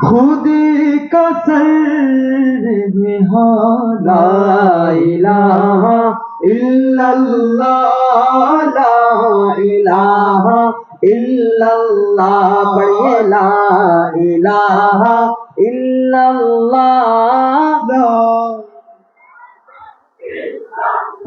खुदी का सर ला इलाहा इल्लल्लाह ला इलाहा इल्लल्लाह पढ़िए ला इलाहा इल्लल्लाह ला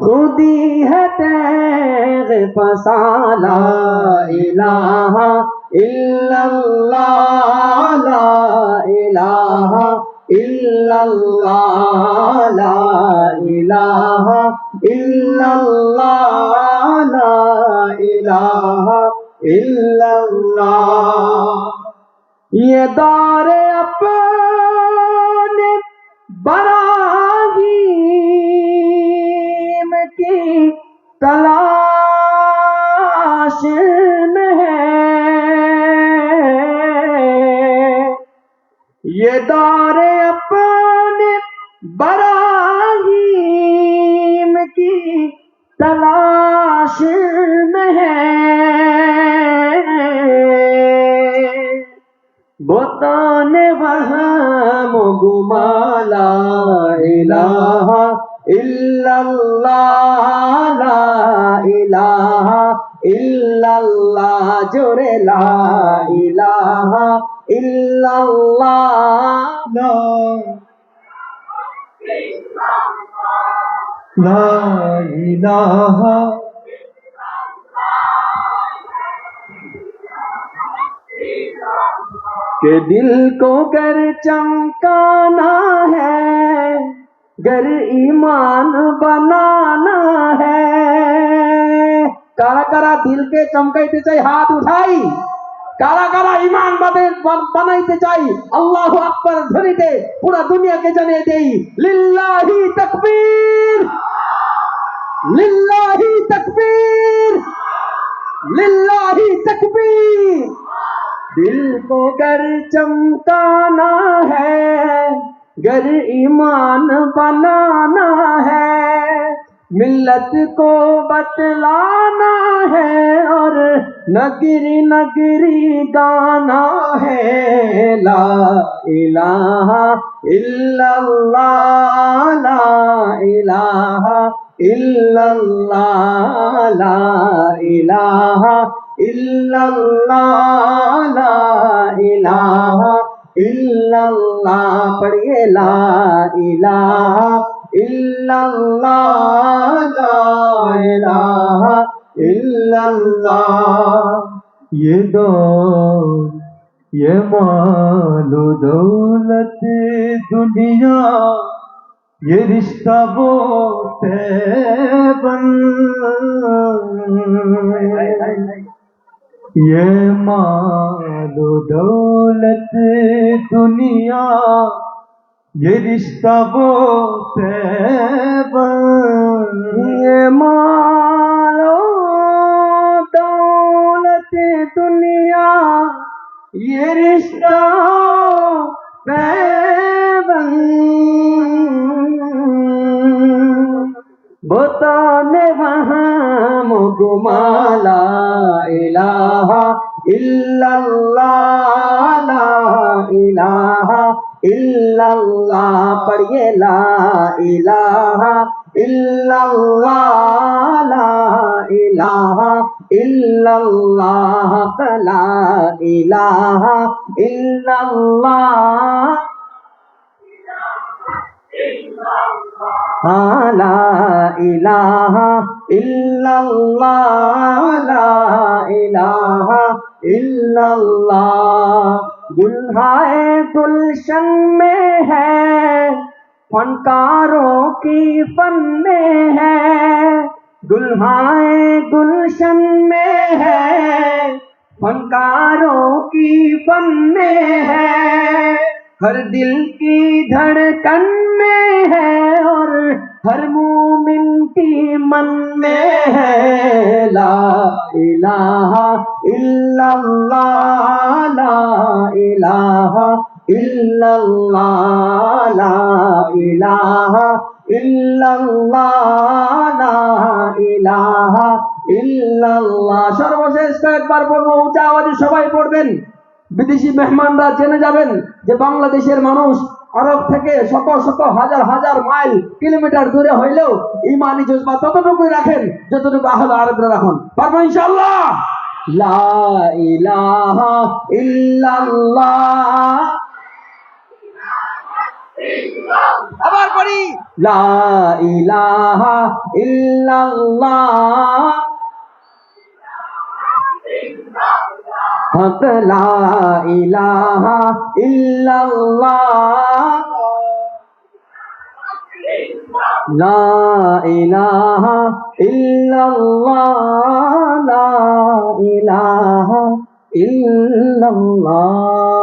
खुदी है तैग फसाला इलाहा इल्लल्लाह ला इलाहा इल्लल्लाह ला इलाहा इल्लल्लाह ला इलाहा इल्लल्लाह ये दौर अपने बराहीम की तलाश ये दौर अपने बराहीम की तलाश में है बोतान वहम गुमाला इलाहा इल्लल्लाह ला इलाहा इल्लल्लाह जोरे ला इलाहा کہ دل کو گر چمکانا ہے گر ایمان بنانا ہے کارا کرا دل کے چمکائی تھی چاہیے ہاتھ اٹھائی کارا کارا ایمان بدل بنائی جائی اللہ اکبر دوری دے پورا دنیا کے جنے دے للہ ہی تکبیر للہ ہی تکبیر للہ ہی تکبیر دل کو گر چمکانا ہے، گر ایمان بنانا ہے، ملت کو بتلانا नगरी नगरी गाना है ला इलाहा इल्लल्लाह ला इलाहा इल्लल्लाह ला इलाहा इल्लल्लाह ला इलाहा इल्लल्लाह पढ़िए ला इलाहा इल्लल्लाह ला इलाहा इल्लल्लाह ये दौर ये मालो दौलत दुनिया ये रिश्ता वो बन ये मालो दौलत दुनिया ये रिश्ता वो बन ये मालो दुनिया ये रिश्ता बन बताने वहाँ मुगमाला इलाहा इल्लल्लाह ला इलाहा इल्लल्लाह पढ़िए ला इलाहा इल्लल्लाह ला इलाहा اللہ لا الہ الا اللہ لا الہ الا اللہ لا الہ الا اللہ دلہائے گلشن میں ہے، فنکاروں کی فن میں ہے۔ دلہائیں گلشن میں ہے، فنکاروں کی فن میں ہے۔ ہر دل کی دھڑکن میں ہے اور ہر مومن کی من میں ہے۔ لا الہ الا اللہ، لا الہ الا اللہ، لا الہ সর্বশেষ কয়েকবার পড়ব উঁচা আওয়াজে সবাই পড়বেন। বিদেশি মেহমানরা জেনে যাবেন যে বাংলাদেশের মানুষ আরব থেকে শত শত হাজার হাজার মাইল, কিলোমিটার দূরে হইলেও ইমানি জজবা ততটুকুই রাখেন যতটুকু আহল আরবরা রাখুন। পারব ইনশাআল্লাহ? লা ইলাহা ইল্লাল্লাহ। আবার পড়ি। লা ইলাহা ইল্লাল্লাহ। হক লা ইলাহা ইল্লাল্লাহ। লা ইলাহা ইল্লাল্লাহ। লা ইলাহা ইল্লাল্লাহ।